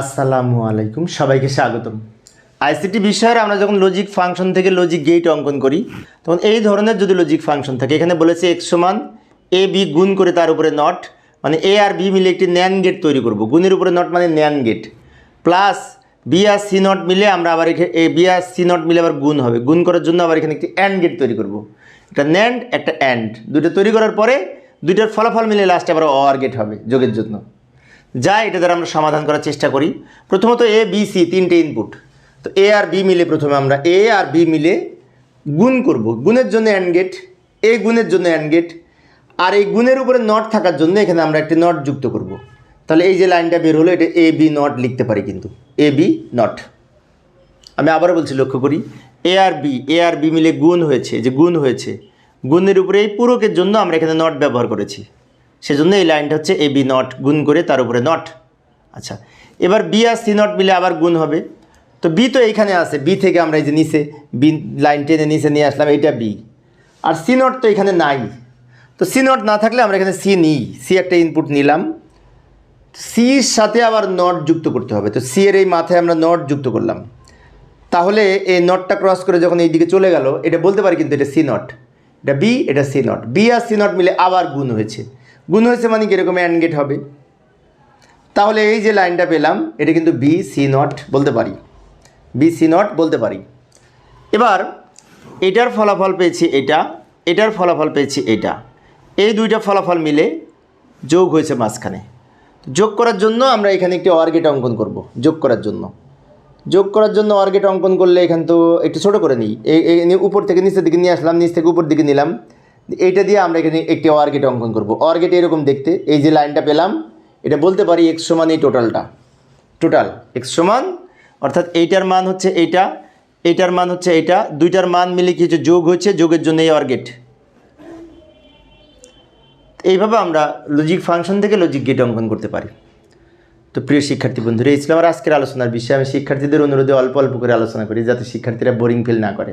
আসসালামু আলাইকুম, সবাইকে স্বাগতম। আইসিটি বিষয়ের আমরা যখন লজিক ফাংশন থেকে লজিক গেট অঙ্কন করি, তখন এই ধরনের যদি লজিক ফাংশন থাকে, এখানে বলেছে এক্স সমান এ বি গুণ করে তার উপরে নট মানে এ আর বি মিলে একটি ন্যান গেট তৈরি করব। গুণের উপরে নট মানে ন্যান গেট প্লাস বি আর সি নট মিলে আমরা আবার এখানে এ বি আর সি নট মিলে আবার গুণ হবে। গুণ করার জন্য আবার এখানে একটি অ্যান্ড গেট তৈরি করব। একটা ন্যান্ড একটা অ্যান্ড দুটো তৈরি করার পরে দুইটার ফলাফল মিলে লাস্টে আবার অর গেট হবে, যোগের জন্য। যা এটা দ্বারা আমরা সমাধান করার চেষ্টা করি। প্রথমত এ বি সি তিনটে ইনপুট তো এ আর বি মিলে প্রথমে আমরা এ আর বি মিলে গুণ করব। গুণের জন্য অ্যান্ড গেট এ গুণের জন্য অ্যান্ড গেট আর এই গুণের উপরে নট থাকার জন্য এখানে আমরা একটি নট যুক্ত করব। তাহলে এই যে লাইনটা বের হলো, এটা এ বি নট লিখতে পারি কিন্তু। এ বি নট আমি আবারও বলছি, লক্ষ্য করি। এ আর বি এ আর বি মিলে গুণ হয়েছে, যে গুণ হয়েছে, গুণের উপরে এই পূরকের জন্য আমরা এখানে নট ব্যবহার করেছি। সেজন্য এই লাইনটা হচ্ছে এ, বি, নট গুণ করে তার উপরে নট। আচ্ছা এবার বি আর সি নট মিলে আবার গুণ হবে। তো বি তো এইখানে আছে, বি থেকে আমরা এই যে নিচে বি লাইন টেনে নিচে নিয়ে আসলাম, এইটা বি। আর সি নট তো এখানে নাই। তো সি নট না থাকলে আমরা এখানে সি নিই, সি একটা ইনপুট নিলাম। সির সাথে আবার নট যুক্ত করতে হবে, তো সি এর এই মাথায় আমরা নট যুক্ত করলাম। তাহলে এই নটটা ক্রস করে যখন এই দিকে চলে গেল, এটা বলতে পারি কিন্তু এটা সি নট। এটা বি, এটা সি নট। বি আর সি নট মিলে আবার গুণ হয়েছে। গুণ হয়েছে মানে কীরকম অ্যান্ড গেট হবে। তাহলে এই যে লাইনটা পেলাম, এটা কিন্তু বি সি নট বলতে পারি। বি সি নট বলতে পারি। এবার, এটার ফলাফল পেয়েছি এটা, এটার ফলাফল পেয়েছি এটা। এই দুইটা ফলাফল মিলে যোগ হয়েছে মাঝখানে। যোগ করার জন্য আমরা এখানে একটি অর্গেট অঙ্কন করব, যোগ করার জন্য। যোগ করার জন্য অর্গেট অঙ্কন করলে এখান তো একটু ছোটো করে নিই। এই উপর থেকে নিচের দিকে নিয়ে আসলাম, নিচ থেকে উপর দিকে নিলাম। এইটা দিয়ে আমরা এখানে একটি অর্গেট অঙ্কন করব। অর্গেট এরকম দেখতে, এই যে লাইনটা পেলাম, এটা বলতে পারি এক্স সমান এই টোটালটা টোটাল এক্স সমান, অর্থাৎ এইটার মান হচ্ছে এইটা, এইটার মান হচ্ছে এইটা, দুইটার মান মিলে কি হচ্ছে যোগ হচ্ছে যোগের জন্য এই অর্গেট এইভাবে আমরা লজিক ফাংশন থেকে লজিক গেট অঙ্কন করতে পারি। তো প্রিয় শিক্ষার্থী বন্ধুরা, এই ছিল আমার আজকের আলোচনার বিষয়ে। আমি শিক্ষার্থীদের অনুরোধে অল্প অল্প করে আলোচনা করি, যাতে শিক্ষার্থীরা বোরিং ফিল না করে।